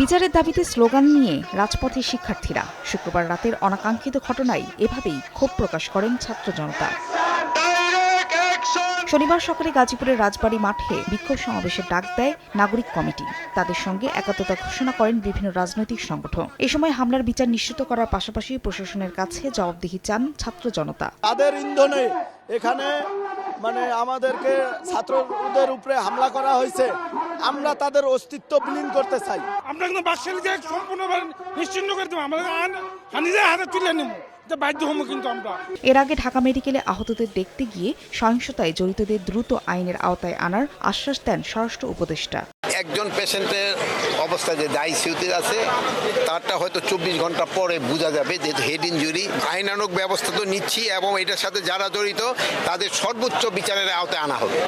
বিচারের দাবিতে স্লোগান নিয়ে রাজপথে শিক্ষার্থীরা শুক্রবার রাতের অনাকাঙ্ক্ষিত ঘটনায় এভাবেই ক্ষোভ প্রকাশ করেন ছাত্র জনতা। শনিবার সকালে গাজীপুরের রাজবাড়ী মাঠে বিক্ষোভ সমাবেশের ডাক দেয় নাগরিক কমিটি। তাদের সঙ্গে একাত্মতা ঘোষণা করেন বিভিন্ন রাজনৈতিক সংগঠন। এ সময় হামলার বিচার নিশ্চিত করার পাশাপাশি প্রশাসনের কাছে জবাবদিহি চান ছাত্র জনতা। তাদের ইন্ধনে এখানে মানে আমাদেরকে ছাত্রদের উপরে হামলা করা হয়েছে। আমরা তাদের অস্তিত্ব বিলীন করতে চাই। আমরা কিন্তু বাকশালীকে সম্পূর্ণভাবে নিশ্চিন্ন করে দেবো। আমাদের হানিদের হাতে তুলে নেব। যে বাধ্য হব কিন্তু আমরা। এর আগে ঢাকা মেডিকেলে আহতদের দেখতে গিয়ে সহিংসতায় জড়িতদের দ্রুত আইনের আওতায় আনার আশ্বাস দেন স্বরাষ্ট্র উপদেষ্টা। একজন পেশেন্টের অবস্থা যে আইসিউতে আছে, তারটা হয়তো চব্বিশ ঘণ্টা পরে বোঝা যাবে যেহেতু হেড ইঞ্জুরি আইনানুক ব্যবস্থা তো নিচ্ছি এবং এটার সাথে যারা জড়িত, তাদের সর্বোচ্চ বিচারের আওতায় আনা হবে।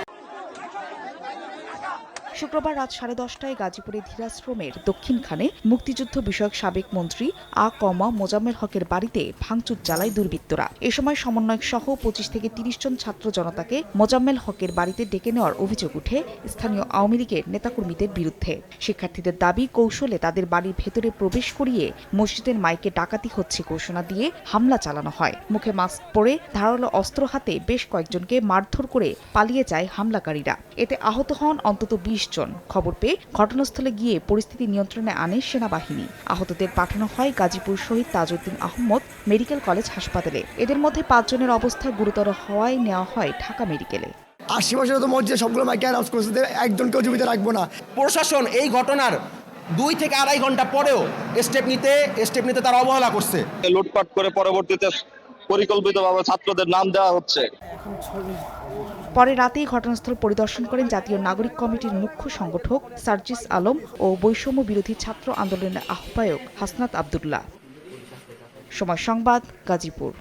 শুক্রবার রাত সাড়ে দশটায় গাজীপুরে ধীরাশ্রমের দক্ষিণখানে মুক্তিযুদ্ধ বিষয়ক সাবেক মন্ত্রী আ কমা মোজাম্মেল হকের বাড়িতে ভাঙচুর চালায় দুর্বৃত্তরা। এ সময় সমন্বয়ক সহ পঁচিশ থেকে তিরিশ জন ছাত্র জনতাকে মোজাম্মেল হকের বাড়িতে ডেকে নেওয়ার অভিযোগ উঠে স্থানীয় আওয়ামী লীগের নেতাকর্মীদের বিরুদ্ধে। শিক্ষার্থীদের দাবি, কৌশলে তাদের বাড়ির ভেতরে প্রবেশ করিয়ে মসজিদের মাইকে ডাকাতি হচ্ছে ঘোষণা দিয়ে হামলা চালানো হয়। মুখে মাস্ক পরে ধারালো অস্ত্র হাতে বেশ কয়েকজনকে মারধর করে পালিয়ে যায় হামলাকারীরা। এতে আহত হন অন্তত বিশ জন। খবর পেয়ে ঘটনাস্থলে গিয়ে পরিস্থিতি নিয়ন্ত্রণে আনে সেনাবাহিনী। আহতদের পাঠানো হয় গাজীপুর শহীদ তাজউদ্দিন আহমদ মেডিকেল কলেজ হাসপাতালে। এদের মধ্যে পাঁচজনের অবস্থা গুরুতর হওয়ায় নেওয়া হয় ঢাকা মেডিকেলে। আশি বছর তো মসজিদে সবগুলো মাইকে অ্যানাউন্স করেছে একজনকেও জীবিত রাখব না। প্রশাসন এই ঘটনার দুই থেকে আড়াই ঘণ্টা পরেও স্টেপ নিতে স্টেপ নিতে তারা অবহেলা করছে। লুটপাট করে পরবর্তীতে পরিকল্পিতভাবে ছাত্রদের নাম দেওয়া হচ্ছে। পরে রাতেই ঘটনাস্থল পরিদর্শন করেন জাতীয় নাগরিক কমিটির মুখ্য সংগঠক সার্জিস আলম ও বৈষম্য বিরোধী ছাত্র আন্দোলনের আহ্বায়ক হাসনাত আবদুল্লাহ। সময় সংবাদ, গাজীপুর।